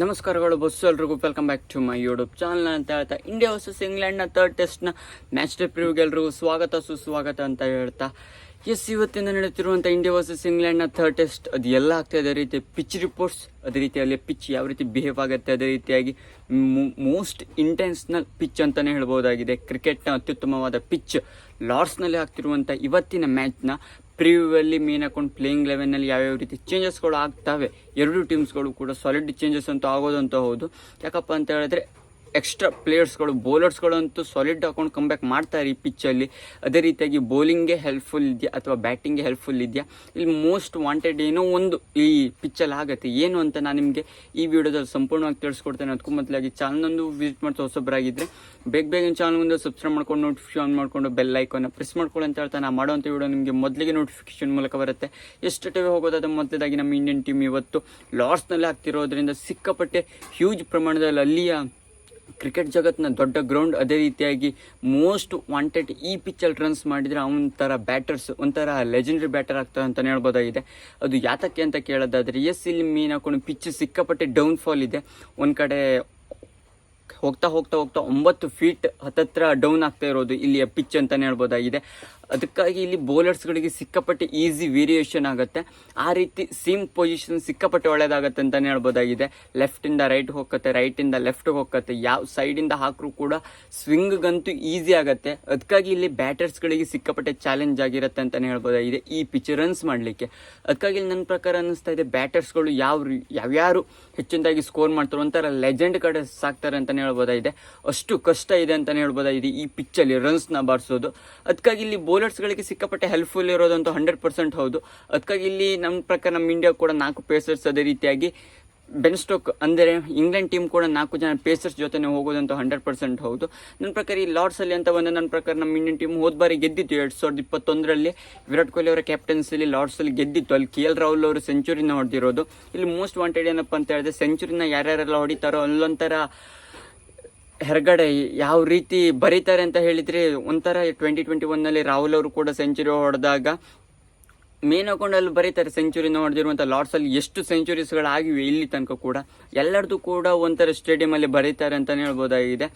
ನಮಸ್ಕಾರಗಳು ಬಸ್ಸು ಎಲ್ರಿಗೂ. Welcome back to my YouTube channel ಅಂತ ಹೇಳ್ತಾ ಇಂಡಿಯಾ ವರ್ಸಸ್ ಇಂಗ್ಲೆಂಡ್ನ ಥರ್ಡ್ ಟೆಸ್ಟ್ನ ಮ್ಯಾಚ್ ಡೇ ಪ್ರಿವ್ಗೆ ಎಲ್ರಿಗೂ ಸ್ವಾಗತ, ಸುಸ್ವಾಗತ ಅಂತ ಹೇಳ್ತಾ. ಎಸ್ ಇವತ್ತಿಂದ ನಡೆಯುತ್ತಿರುವಂಥ ಇಂಡಿಯಾ ವರ್ಸಸ್ ಇಂಗ್ಲೆಂಡ್ನ ಥರ್ಡ್ ಟೆಸ್ಟ್ ಅದು ಎಲ್ಲ ಆಗ್ತಾ ಇದೆ. ರೀತಿ ಪಿಚ್ ರಿಪೋರ್ಟ್ಸ್ ಅದೇ ರೀತಿಯಲ್ಲಿ ಪಿಚ್ ಯಾವ ರೀತಿ ಬಿಹೇವ್ ಆಗುತ್ತೆ, ಅದೇ ರೀತಿಯಾಗಿ ಮೋಸ್ಟ್ ಇಂಟೆನ್ಸ್ನಲ್ ಪಿಚ್ ಅಂತಲೇ ಹೇಳ್ಬೋದಾಗಿದೆ. ಕ್ರಿಕೆಟ್ನ ಅತ್ಯುತ್ತಮವಾದ ಪಿಚ್ ಲಾರ್ಡ್ಸ್ನಲ್ಲಿ ಆಗ್ತಿರುವಂಥ ಇವತ್ತಿನ ಮ್ಯಾಚ್ನ ಪ್ರಿವ್ಯೂವಲ್ಲಿ ಮೇನ್ ಹಾಕೊಂಡು ಪ್ಲೇಯಿಂಗ್ ಲೆವೆನಲ್ಲಿ ಯಾವ್ಯಾವ ರೀತಿ ಚೇಂಜಸ್ಗಳು ಆಗ್ತವೆ, ಎರಡು ಟೀಮ್ಸ್ಗಳು ಕೂಡ ಸಾಲಿಡ್ ಚೇಂಜಸ್ ಅಂತೂ ಆಗೋದಂತ ಹೌದು. ಯಾಕಪ್ಪ ಅಂತ ಹೇಳಿದ್ರೆ ಎಕ್ಸ್ಟ್ರಾ ಪ್ಲೇಯರ್ಸ್ಗಳು ಬೌಲರ್ಸ್ಗಳಂತೂ ಸಾಲಿಡ್ ಹಾಕೊಂಡು ಕಂಬ್ಯಾಕ್ ಮಾಡ್ತಾರೆ ಈ ಪಿಚ್ಚಲ್ಲಿ ಅದೇ ರೀತಿಯಾಗಿ ಬೌಲಿಂಗ್ಗೆ ಹೆಲ್ಪ್ಫುಲ್ ಇದೆಯಾ ಅಥವಾ ಬ್ಯಾಟಿಂಗ್ಗೆ ಹೆಲ್ಪ್ಫುಲ್ ಇದೆಯಾ? ಇಲ್ಲಿ ಮೋಸ್ಟ್ ವಾಂಟೆಡ್ ಏನೋ ಒಂದು ಈ ಪಿಚ್ಚಲ್ಲಿ ಆಗುತ್ತೆ. ಏನು ಅಂತ ನಾನು ನಿಮಗೆ ಈ ವಿಡಿಯೋದಲ್ಲಿ ಸಂಪೂರ್ಣವಾಗಿ ತಿಳಿಸ್ಕೊಡ್ತೇನೆ. ಅದಕ್ಕೂ ಮೊದಲಾಗಿ ಚಾನಲ್ನೊಂದು ವಿಸಿಟ್ ಮಾಡ್ತಾ ತೋರಿಸೊಬ್ಬರಾಗಿದ್ದರೆ ಬೇಗ ಬೇಗ ಚಾನಲ್ ಮುಂದೆ ಸಬ್ಸ್ಕ್ರೈಬ್ ಮಾಡ್ಕೊಂಡು ನೋಟಿಫಿಕೇಶನ್ ಮಾಡಿಕೊಂಡು ಬೆಲ್ ಐಕನ್ನ ಪ್ರೆಸ್ ಮಾಡ್ಕೊಳ್ಳಿ ಅಂತ ಹೇಳ್ತಾ ನಾನು ಮಾಡೋಂಥ ವಿಡಿಯೋ ನಿಮಗೆ ಮೊದಲಿಗೆ ನೋಟಿಫಿಕೇಶನ್ ಮೂಲಕ ಬರುತ್ತೆ. ಎಷ್ಟು ಟಿವಿ ಹೋಗೋದಾದ ಮೊದಲಾಗಿ ನಮ್ಮ ಇಂಡಿಯನ್ ಟೀಮ್ ಇವತ್ತು ಲಾಸ್ನಲ್ಲಿ ಆಗ್ತಿರೋದ್ರಿಂದ ಸಿಕ್ಕಾಪಟ್ಟೆ ಹ್ಯೂಜ್ ಪ್ರಮಾಣದಲ್ಲಿ ಅಲ್ಲಿಯ ಕ್ರಿಕೆಟ್ ಜಗತ್ತಿನ ದೊಡ್ಡ ಗ್ರೌಂಡ್ ಅದೇ ರೀತಿಯಾಗಿ ಮೋಸ್ಟ್ ವಾಂಟೆಡ್ ಈ ಪಿಚ್ಚಲ್ಲಿ ರನ್ಸ್ ಮಾಡಿದರೆ ಒಂಥರ ಬ್ಯಾಟರ್ಸ್ ಒಂಥರ ಲೆಜೆಂಡ್ರಿ ಬ್ಯಾಟರ್ ಆಗ್ತಾರೆ ಅಂತಲೇ ಹೇಳ್ಬೋದಾಗಿದೆ. ಅದು ಯಾತಕ್ಕೆ ಅಂತ ಕೇಳೋದಾದರೆ, ಎಸ್ ಇಲ್ಲಿ ಮೀನಾಕೊಂಡು ಪಿಚ್ ಸಿಕ್ಕಾಪಟ್ಟೆ ಡೌನ್ಫಾಲ್ ಇದೆ. ಒಂದು ಕಡೆ ಹೋಗ್ತಾ ಹೋಗ್ತಾ ಹೋಗ್ತಾ ಒಂಬತ್ತು ಫೀಟ್ ಹತ್ತತ್ರ ಡೌನ್ ಆಗ್ತಾ ಇರೋದು ಇಲ್ಲಿಯ ಪಿಚ್ ಅಂತಲೇ ಹೇಳ್ಬೋದಾಗಿದೆ. ಅದಕ್ಕಾಗಿ ಇಲ್ಲಿ ಬೌಲರ್ಸ್ಗಳಿಗೆ ಸಿಕ್ಕಾಪಟ್ಟೆ ಈಸಿ ವೇರಿಯೇಷನ್ ಆಗುತ್ತೆ. ಆ ರೀತಿ ಸೇಮ್ ಪೊಸಿಷನ್ ಸಿಕ್ಕಾಪಟ್ಟೆ ಒಳ್ಳೇದಾಗತ್ತೆ ಅಂತಲೇ ಹೇಳ್ಬೋದಾಗಿದೆ. ಲೆಫ್ಟಿಂದ ರೈಟ್ ಹೋಗತ್ತೆ ರೈಟಿಂದ ಲೆಫ್ಟ್ಗೆ ಹೋಗತ್ತೆ, ಯಾವ ಸೈಡಿಂದ ಹಾಕರೂ ಕೂಡ ಸ್ವಿಂಗ್ಗಂತೂ ಈಸಿ ಆಗುತ್ತೆ. ಅದಕ್ಕಾಗಿ ಇಲ್ಲಿ ಬ್ಯಾಟರ್ಸ್ಗಳಿಗೆ ಸಿಕ್ಕಾಪಟ್ಟೆ ಚಾಲೆಂಜ್ ಆಗಿರುತ್ತೆ ಅಂತಲೇ ಹೇಳ್ಬೋದಾಗಿದೆ ಈ ಪಿಚ್ ರನ್ಸ್ ಮಾಡಲಿಕ್ಕೆ. ಅದಕ್ಕಾಗಿ ಇಲ್ಲಿ ನನ್ನ ಪ್ರಕಾರ ಅನ್ನಿಸ್ತಾ ಇದೆ ಬ್ಯಾಟರ್ಸ್ಗಳು ಯಾವ ಯಾವ್ಯಾರು ಹೆಚ್ಚಿನದಾಗಿ ಸ್ಕೋರ್ ಮಾಡ್ತಾರೋ ಒಂಥರ ಲೆಜೆಂಡ್ ಕಡೆ ಸಾಕ್ತಾರೆ ಅಂತಲೇ ಹೇಳ್ಬೋದಾಗಿದೆ. ಅಷ್ಟು ಕಷ್ಟ ಇದೆ ಅಂತಲೇ ಹೇಳ್ಬೋದಾಗಿದೆ. ಈ ಪಿಚ್ಚಲ್ಲಿ ರನ್ಸ್ನ ಬಾರಿಸೋದು. ಅದಕ್ಕಾಗಿ ಇಲ್ಲಿ ಬೌಲರ್ಸ್ಗಳಿಗೆ ಸಿಕ್ಕಾಪಟ್ಟೆ ಹೆಲ್ಪ್ಫುಲ್ ಇರೋದಂತೂ ಹಂಡ್ರೆಡ್ ಪರ್ಸೆಂಟ್ ಹೌದು. ಅದಕ್ಕಾಗಿ ಇಲ್ಲಿ ನಮ್ಮ ಪ್ರಕಾರ ನಮ್ಮ ಇಂಡಿಯಾ ಕೂಡ ನಾಲ್ಕು ಪೇಸರ್ಸ್ ಅದೇ ರೀತಿಯಾಗಿ ಬೆನ್ ಸ್ಟೋಕ್ ಅಂದರೆ ಇಂಗ್ಲೆಂಡ್ ಟೀಮ್ ಕೂಡ ನಾಲ್ಕು ಜನ ಪೇಸರ್ಸ್ ಜೊತೆ ಹೋಗೋದಂತೂ ಹಂಡ್ರೆಡ್ ಪರ್ಸೆಂಟ್ ಹೌದು. ನನ್ನ ಪ್ರಕಾರ ಈ ಲಾರ್ಡ್ಸಲ್ಲಿ ಅಂತ ಬಂದ ನನ್ನ ಪ್ರಕಾರ ನಮ್ಮ ಇಂಡಿಯನ್ ಟೀಮ್ ಹೋದ ಬಾರಿ ಗೆದ್ದಿತ್ತು. ಎರಡು ಸಾವಿರದ ಇಪ್ಪತ್ತೊಂದರಲ್ಲಿ ವಿರಾಟ್ ಕೊಹ್ಲಿ ಅವರ ಕ್ಯಾಪ್ಟನ್ಸಿಲಿ ಲಾರ್ಡ್ಸಲ್ಲಿ ಗೆದ್ದಿತ್ತು. ಅಲ್ಲಿ ಕೆ ಎಲ್ ರಾಹುಲ್ ಅವರು ಸೆಂಚುರಿನ ಹೊಡೆದಿರೋದು. ಇಲ್ಲಿ ಮೋಸ್ಟ್ ವಾಂಟೆಡ್ ಏನಪ್ಪ ಅಂತ ಹೇಳಿದ್ರೆ ಸೆಂಚುರಿನ ಯಾರ್ಯಾರೆಲ್ಲ ಹೊಡಿತಾರೋ ಅಲ್ಲೊಂಥರ ಹೆರ್ಗಡೆ ಯಾವ ರೀತಿ ಬರೀತಾರೆ ಅಂತ ಹೇಳಿದ್ರೆ ಒಂಥರ ಟ್ವೆಂಟಿ ಟ್ವೆಂಟಿ ಒನ್ನಲ್ಲಿ ರಾಹುಲ್ ಅವರು ಕೂಡ ಸೆಂಚುರಿ ಹೊಡೆದಾಗ ಮೇನ್ ಅಕೌಂಟಲ್ಲಿ ಬರೀತಾರೆ ಸೆಂಚುರಿನ ಹೊಡೆದಿರುವಂಥ ಲಾರ್ಡ್ಸಲ್ಲಿ ಎಷ್ಟು ಸೆಂಚುರೀಸ್ಗಳಾಗಿವೆ ಇಲ್ಲಿ ತನಕ ಕೂಡ. ಎಲ್ಲರದು ಕೂಡ ಒಂಥರ ಸ್ಟೇಡಿಯಮಲ್ಲಿ ಬರೀತಾರೆ ಅಂತಲೇ ಹೇಳ್ಬೋದಾಗಿದೆ.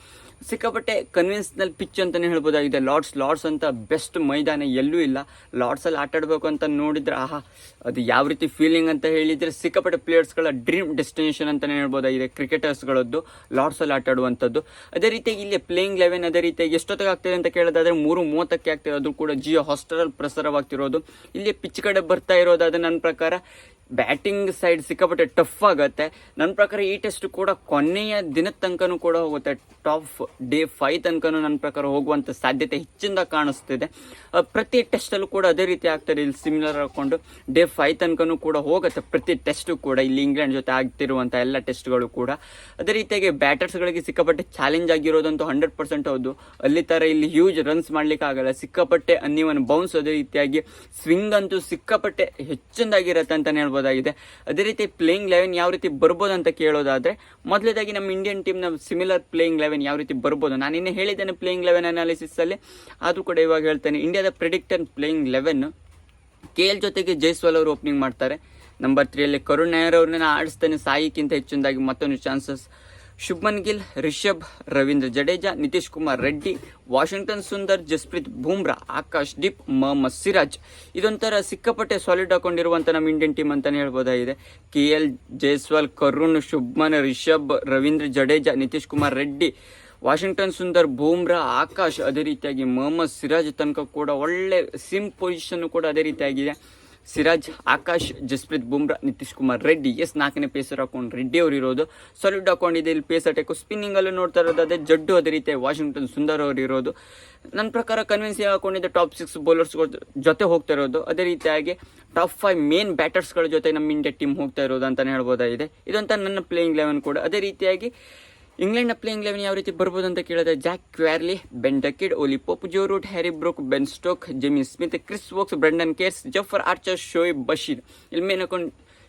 ಸಿಕ್ಕಾಪಟ್ಟೆ ಕನ್ವಿನ್ಸ್ನಲ್ ಪಿಚ್ ಅಂತಲೇ ಹೇಳ್ಬೋದಾಗಿದೆ. ಲಾರ್ಡ್ಸ್ ಲಾರ್ಡ್ಸ್ ಅಂತ ಬೆಸ್ಟ್ ಮೈದಾನ ಎಲ್ಲೂ ಇಲ್ಲ. ಲಾರ್ಡ್ಸಲ್ಲಿ ಆಟ ಆಡಬೇಕು ಅಂತ ನೋಡಿದ್ರೆ, ಆಹಾ, ಅದು ಯಾವ ರೀತಿ ಫೀಲಿಂಗ್ ಅಂತ ಹೇಳಿದರೆ ಸಿಕ್ಕಾಪಟ್ಟೆ ಪ್ಲೇಯರ್ಸ್ಗಳ ಡ್ರೀಮ್ ಡೆಸ್ಟಿನೇಷನ್ ಅಂತಲೇ ಹೇಳ್ಬೋದಾಗಿದೆ ಕ್ರಿಕೆಟರ್ಸ್ಗಳದ್ದು ಲಾರ್ಡ್ಸಲ್ಲಿ ಆಟ ಆಡುವಂಥದ್ದು. ಅದೇ ರೀತಿಯಾಗಿ ಇಲ್ಲಿ ಪ್ಲೇಯಿಂಗ್ ಲೆವೆನ್ ಅದೇ ರೀತಿಯಾಗಿ ಎಷ್ಟೊತ್ತಿಗೆ ಆಗ್ತದೆ ಅಂತ ಕೇಳೋದಾದ್ರೆ, ಮೂರು ಮೂವತ್ತಕ್ಕೆ ಆಗ್ತಿರೋದು ಕೂಡ ಜಿಯೋ ಹಾಸ್ಟೆಲಲ್ಲಿ ಪ್ರಸಾರವಾಗ್ತಿರೋದು. ಇಲ್ಲಿ ಪಿಚ್ ಕಡೆ ಬರ್ತಾ ಇರೋದಾದ್ರೆ ನನ್ನ ಪ್ರಕಾರ ಬ್ಯಾಟಿಂಗ್ ಸೈಡ್ ಸಿಕ್ಕಾಪಟ್ಟೆ ಟಫ್ ಆಗುತ್ತೆ. ನನ್ನ ಪ್ರಕಾರ ಈ ಟೆಸ್ಟ್ ಕೂಡ ಕೊನೆಯ ದಿನದ ತನಕನೂ ಕೂಡ ಹೋಗುತ್ತೆ. ಟಾಪ್ ಡೇ ಫೈವ್ ತನಕನೂ ನನ್ನ ಪ್ರಕಾರ ಹೋಗುವಂಥ ಸಾಧ್ಯತೆ ಹೆಚ್ಚಿಂದ ಕಾಣಿಸ್ತಿದೆ. ಪ್ರತಿ ಟೆಸ್ಟಲ್ಲೂ ಕೂಡ ಅದೇ ರೀತಿ ಆಗ್ತದೆ. ಇಲ್ಲಿ ಸಿಮಿಲರ್ ಹಾಕೊಂಡು ಡೇ ಫೈವ್ ತನಕನೂ ಕೂಡ ಹೋಗುತ್ತೆ. ಪ್ರತಿ ಟೆಸ್ಟು ಕೂಡ ಇಲ್ಲಿ ಇಂಗ್ಲೆಂಡ್ ಜೊತೆ ಆಗ್ತಿರುವಂಥ ಎಲ್ಲ ಟೆಸ್ಟ್ಗಳು ಕೂಡ. ಅದೇ ರೀತಿಯಾಗಿ ಬ್ಯಾಟರ್ಸ್ಗಳಿಗೆ ಸಿಕ್ಕಾಪಟ್ಟೆ ಚಾಲೆಂಜ್ ಆಗಿರೋದಂತೂ ಹಂಡ್ರೆಡ್ ಪರ್ಸೆಂಟ್ ಹೌದು. ಅಲ್ಲಿ ಥರ ಇಲ್ಲಿ ಹ್ಯೂಜ್ ರನ್ಸ್ ಮಾಡ್ಲಿಕ್ಕೆ ಆಗಲ್ಲ. ಸಿಕ್ಕಾಪಟ್ಟೆ ಅನ್ನಿವನ್ ಬೌನ್ಸ್ ಅದೇ ರೀತಿಯಾಗಿ ಸ್ವಿಂಗ್ ಅಂತೂ ಸಿಕ್ಕಾಪಟ್ಟೆ ಹೆಚ್ಚಿಂದಾಗಿರುತ್ತೆ ಅಂತಲೇ ಹೇಳ್ಬೋದಾಗಿದೆ. ಅದೇ ರೀತಿ ಪ್ಲೇಯಿಂಗ್ ಲೆವೆನ್ ಯಾವ ರೀತಿ ಬರ್ಬೋದು ಅಂತ ಕೇಳೋದಾದ್ರೆ ಮೊದಲೇದಾಗಿ ನಮ್ಮ ಇಂಡಿಯನ್ ಟೀಮ್ನ ಸಿಮಿಲರ್ ಪ್ಲೇಯಿಂಗ್ ಲೆವೆನ್ ಯಾವ ರೀತಿ ಬರ್ಬೋದು. ನಾನು ಇನ್ನೇ ಹೇಳಿದ್ದೇನೆ ಪ್ಲೇಯಿಂಗ್ ಲೆವೆನ್ ಅನಾಲಿಸಿಸ್ ಅಲ್ಲಿ. ಆದ್ರೂ ಕೂಡ ಇವಾಗ ಹೇಳ್ತೇನೆ ಇಂಡಿಯಾದ predictor playing eleven K L ಜೊತೆಗೆ ಜೈಸ್ವಾಲ್ ಅವರು ಓಪನಿಂಗ್ ಮಾಡ್ತಾರೆ. ನಂಬರ್ ತ್ರೀಯಲ್ಲಿ ಕರುಣ್ ನಾಯರ್ ಅವ್ರನ್ನ ಆಡಿಸ್ತಾನೆ, ಸಾಯಿಕ್ಕಿಂತ ಹೆಚ್ಚಿನದಾಗಿ ಮತ್ತೊಂದು ಚಾನ್ಸಸ್ ಶುಭ್ಮನ್ ಗಿಲ್, ರಿಷಬ್, ರವೀಂದ್ರ ಜಡೇಜಾ, ನಿತೀಶ್ ಕುಮಾರ್ ರೆಡ್ಡಿ, ವಾಷಿಂಗ್ಟನ್ ಸುಂದರ್, ಜಸ್ಪ್ರೀತ್ ಬೂಮ್ರಾ, ಆಕಾಶ್ ದೀಪ್, ಮೊಹಮ್ಮದ್ ಸಿರಾಜ್. ಇದೊಂಥರ ಸಿಕ್ಕಾಪಟ್ಟೆ ಸಾಲಿಡ್ ಹಾಕೊಂಡಿರುವಂಥ ನಮ್ಮ ಇಂಡಿಯನ್ ಟೀಮ್ ಅಂತಲೇ ಹೇಳ್ಬೋದಾಗಿದೆ. K L Jaiswal, Karun, Shubman, Rishabh, Ravindra Jadeja, Nitish Kumar Reddy, Washington Sundar, Bumrah, Akash ಅದೇ ರೀತಿಯಾಗಿ ಮೊಹಮ್ಮದ್ ಸಿರಾಜ್ ತನಕ ಕೂಡ ಒಳ್ಳೆ ಸಿಮ್ ಪೊಸಿಷನ್ ಕೂಡ ಅದೇ ರೀತಿಯಾಗಿದೆ. ಸಿರಾಜ್, ಆಕಾಶ್, ಜಸ್ಪ್ರೀತ್ ಬುಮ್ರಾ, ನಿತೀಶ್ ಕುಮಾರ್ ರೆಡ್ಡಿ, ಎಸ್ ನಾಲ್ಕನೇ ಪೇಸರ್ ಹಾಕೊಂಡು ರೆಡ್ಡಿ ಅವರು ಇರೋದು. ಸಾಲಿಡ್ ಹಾಕೊಂಡಿದೆ ಇಲ್ಲಿ ಪೇಸ್ ಸ್ಪಿನ್ನಿಂಗ್ ಅಲ್ಲೂ ನೋಡ್ತಾ ಅದೇ ಜಡ್ಡು ಅದೇ ರೀತಿ ವಾಷಿಂಗ್ಟನ್ ಸುಂದರ್ ಅವರು ಇರೋದು. ನನ್ನ ಪ್ರಕಾರ ಕನ್ವಿನ್ಸಿಂಗ್ ಹಾಕೊಂಡಿದ್ದೆ ಟಾಪ್ ಸಿಕ್ಸ್ ಬೌಲರ್ಸ್ಗಳ ಜೊತೆ ಹೋಗ್ತಾ ಇರೋದು. ಅದೇ ರೀತಿಯಾಗಿ ಟಾಪ್ ಫೈವ್ ಮೇನ್ ಬ್ಯಾಟರ್ಸ್ಗಳ ಜೊತೆ ನಮ್ಮ ಇಂಡಿಯಾ ಟೀಮ್ ಹೋಗ್ತಾ ಇರೋದು ಅಂತಲೇ ಹೇಳ್ಬೋದಾಗಿದೆ. ಇದಂತ ನನ್ನ ಪ್ಲೇಯಿಂಗ್ ಲೆವೆನ್ ಕೂಡ. ಅದೇ ರೀತಿಯಾಗಿ ಇಂಗ್ಲೆಂಡ್ನ ಪ್ಲೇಯಿಂಗ್ ಲೆವೆನ್ ಯಾವ ರೀತಿ ಬರ್ಬೋದು ಅಂತ ಕೇಳಿದ್ರೆ Zak Crawley, Ben Duckett Ollie Pope, Joe Root, Harry Brook, Ben Stokes Jamie Smith, Chris Woakes, Brydon Carse, Jofra Archer Shoaib Bashir. ಇಲ್ಲಿ ಮೇನ್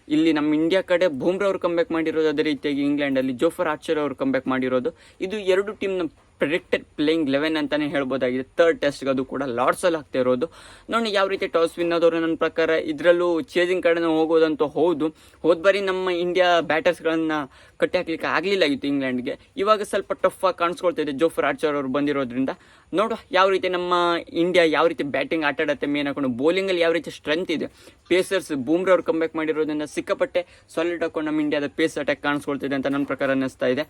ಇಲ್ಲಿ ನಮ್ಮ ಇಂಡಿಯಾ ಕಡೆ ಬೂಮ್ರಾ ಅವರು ಕಂಬ್ಯಾಕ್ ಮಾಡಿರೋದು ಅದೇ ರೀತಿಯಾಗಿ ಇಂಗ್ಲೆಂಡಲ್ಲಿ ಜೋಫರ್ ಆರ್ಚರ್ ಅವರು ಕಂಬ್ಯಾಕ್ ಮಾಡಿರೋದು. ಇದು ಎರಡು ಟೀಮ್ನ ಪ್ರಿಡಿಕ್ಟೆಡ್ ಪ್ಲೇಯಿಂಗ್ ಲೆವೆನ್ ಅಂತಲೇ ಹೇಳ್ಬೋದಾಗಿದೆ. ತರ್ಡ್ ಟೆಸ್ಟ್ಗೆ ಅದು ಕೂಡ ಲಾರ್ಡ್ಸಲ್ಲಿ ಆಗ್ತಾ ಇರೋದು. ನೋಡಿ ಯಾವ ರೀತಿ ಟಾಸ್ ವಿನ್ ಆದವರು ನನ್ನ ಪ್ರಕಾರ ಇದರಲ್ಲೂ ಚೇಜಿಂಗ್ ಕಡೆನೇ ಹೋಗೋದಂತೂ ಹೌದು. ಹೋದ ಬಾರಿ ನಮ್ಮ ಇಂಡಿಯಾ ಬ್ಯಾಟರ್ಸ್ಗಳನ್ನು ಕಟ್ಟಿ ಹಾಕ್ಲಿಕ್ಕೆ ಆಗಲಿಲ್ಲಾಗಿತ್ತು ಇಂಗ್ಲೆಂಡ್ಗೆ ಇವಾಗ ಸ್ವಲ್ಪ ಟಫ್ ಆಗಿ ಕಾಣಿಸ್ಕೊಳ್ತಾ ಇದೆ ಜೋಫರ್ ಆರ್ಚರ್ ಅವರು ಬಂದಿರೋದ್ರಿಂದ. ನೋಡುವ ಯಾವ ರೀತಿ ನಮ್ಮ ಇಂಡಿಯಾ ಯಾವ ರೀತಿ ಬ್ಯಾಟಿಂಗ್ ಆಟ ಆಡತ್ತೆ ಮೇನ್ ಹಾಕೊಂಡು ಬೌಲಿಂಗಲ್ಲಿ ಯಾವ ರೀತಿ ಸ್ಟ್ರೆಂತ್ ಇದೆ. ಪೇಸರ್ಸ್ ಬೂಮ್ರ ಅವ್ರು ಕಂಬ್ಯಾಕ್ ಮಾಡಿರೋದ್ರಿಂದ ಸಿಕ್ಕಾಪಟ್ಟೆ ಸಾಲಿಡ್ ಹಾಕೊಂಡು ನಮ್ಮ ಇಂಡಿಯಾದ ಪೇಸ್ ಅಟ್ಯಾಕ್ ಕಾಣಿಸ್ಕೊಳ್ತಿದೆ ಅಂತ ನನ್ನ ಪ್ರಕಾರ ಅನ್ನಿಸ್ತಾ ಇದೆ.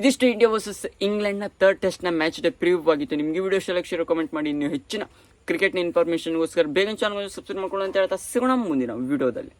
ಇದಿಷ್ಟು ಇಂಡಿಯಾ ವರ್ಸಸ್ ಇಂಗ್ಲೆಂಡ್ನ ಥರ್ಡ್ ಟೆಸ್ಟ್ನ ಮ್ಯಾಚ್ ಡೇ ಪ್ರಿವ್ಯೂ ಆಗಿತ್ತು. ನಿಮಗೆ ವಿಡಿಯೋ ಸೆಲೆಕ್ಷನ್ ಕಮೆಂಟ್ ಮಾಡಿ. ಇನ್ನು ಹೆಚ್ಚಿನ ಕ್ರಿಕೆಟ್ನ ಇನ್ಫಾರ್ಮೇಷನ್ಗೋಸ್ಕರ ಬೇಗ ಚಾನಲ್ ಸಬ್ಸ್ಕ್ರೈಬ್ ಮಾಡ್ಕೊಳ್ಳೋ ಅಂತ ಹೇಳ್ತಾ ಸಿಗೋಣ ಮುಂದಿನ ವಿಡಿಯೋದಲ್ಲಿ.